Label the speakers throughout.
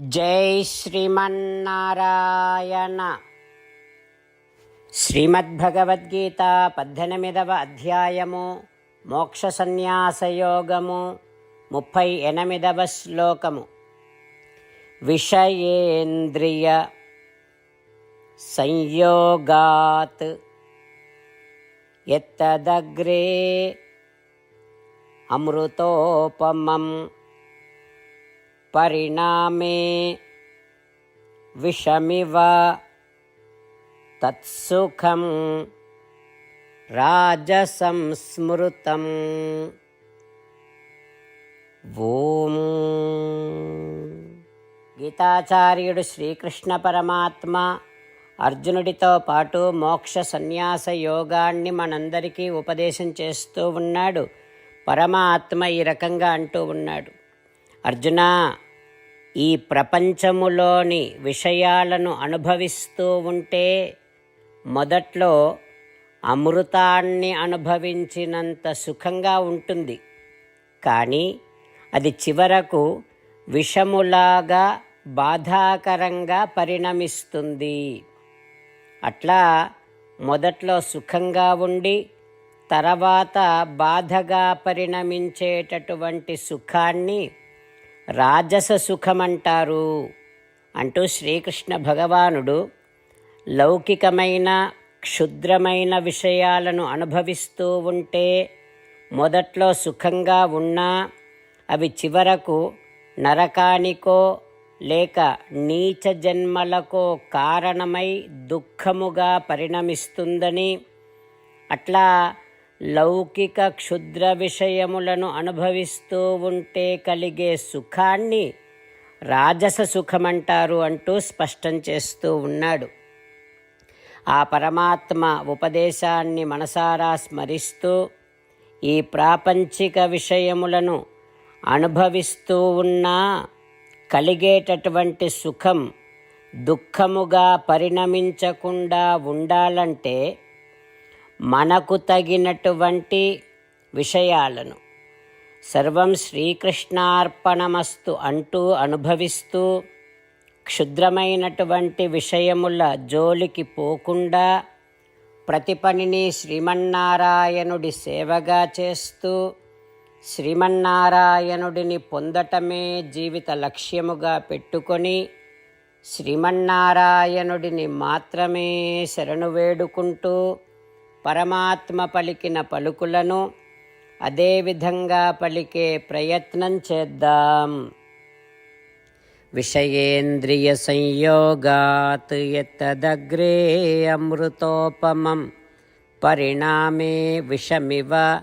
Speaker 1: జై శ్రీమన్నారాయణ. శ్రీమద్భగవద్గీత పద్దెనిమిదవ అధ్యాయము మోక్ష సన్యాసయోగము ముప్పై ఎనిమిదవ శ్లోకము. విషయేంద్రియ సంయోగాత్ ఎత్తదగ్రే అమృతోపమం. పరిణామే విషమివ తత్సుఖం రాజసంస్మృతం ఓం గీతాచార్యుడు శ్రీకృష్ణ పరమాత్మ అర్జునుడితో పాటు మోక్ష సన్యాస యోగాన్ని మనందరికీ ఉపదేశం చేస్తూ ఉన్నాడు. పరమాత్మ ఈ రకంగా అంటూ ఉన్నాడు. అర్జున ఈ ప్రపంచములోని విషయాలను అనుభవిస్తూ ఉంటే మొదట్లో అమృతాన్ని అనుభవించినంత సుఖంగా ఉంటుంది. కానీ అది చివరకు విషములాగా బాధాకరంగా పరిణమిస్తుంది. అట్లా మొదట్లో సుఖంగా ఉండి తర్వాత బాధగా పరిణమించేటటువంటి సుఖాన్ని రాజస సుఖమంటారు అంటూ శ్రీకృష్ణ భగవానుడు లౌకికమైన క్షుద్రమైన విషయాలను అనుభవిస్తూ ఉంటే మొదట్లో సుఖంగా ఉన్నా అవి చివరకు నరకానికో లేక నీచ జన్మలకో కారణమై దుఃఖముగా పరిణమిస్తుందని అట్లా లౌకిక క్షుద్ర విషయములను అనుభవిస్తూ ఉంటే కలిగే సుఖాన్ని రాజస సుఖమంటారు అంటూ స్పష్టం చేస్తూ ఉన్నాడు. ఆ పరమాత్మ ఉపదేశాన్ని మనసారా స్మరిస్తూ ఈ ప్రాపంచిక విషయములను అనుభవిస్తూ ఉన్నా కలిగేటటువంటి సుఖం దుఃఖముగా పరిణమించకుండా ఉండాలంటే మనకు తగినటువంటి విషయాలను సర్వం శ్రీకృష్ణార్పణమస్తు అంటూ అనుభవిస్తూ క్షుద్రమైనటువంటి విషయముల జోలికి పోకుండా ప్రతి పనిని శ్రీమన్నారాయణుడి సేవగా చేస్తూ శ్రీమన్నారాయణుడిని పొందటమే జీవిత లక్ష్యముగా పెట్టుకొని శ్రీమన్నారాయణుడిని మాత్రమే శరణు వేడుకుంటూ పరమాత్మ పలికిన పలుకులను అదేవిధంగా పలికే ప్రయత్నం చేద్దాం. విషయేంద్రియ సంయోగాత్ ఎత్తదగ్రే అమృతోపమం పరిణామే విషమివ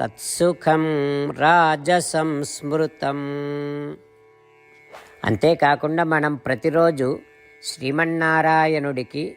Speaker 1: తత్సుఖం రాజసం స్మృతం. అంతేకాకుండా మనం ప్రతిరోజు శ్రీమన్నారాయణుడికి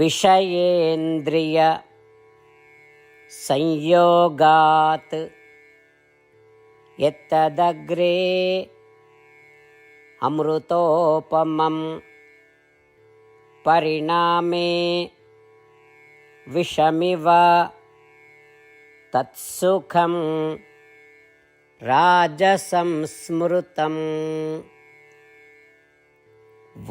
Speaker 1: विषयेन्द्रियसंयोगात् यत्तदग्रे अमृतोपमं परिणामे विषमिव तत्सुखं राजसंस्मृतम्। ॐ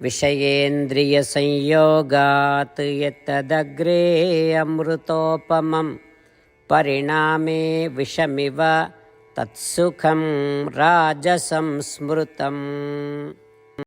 Speaker 1: ఓం విషయేంద్రియసంయోగాత్ యత్తదగ్రే అమృతోపమం పరిణామే విషమివ తత్సుఖం రాజసంస్మృతం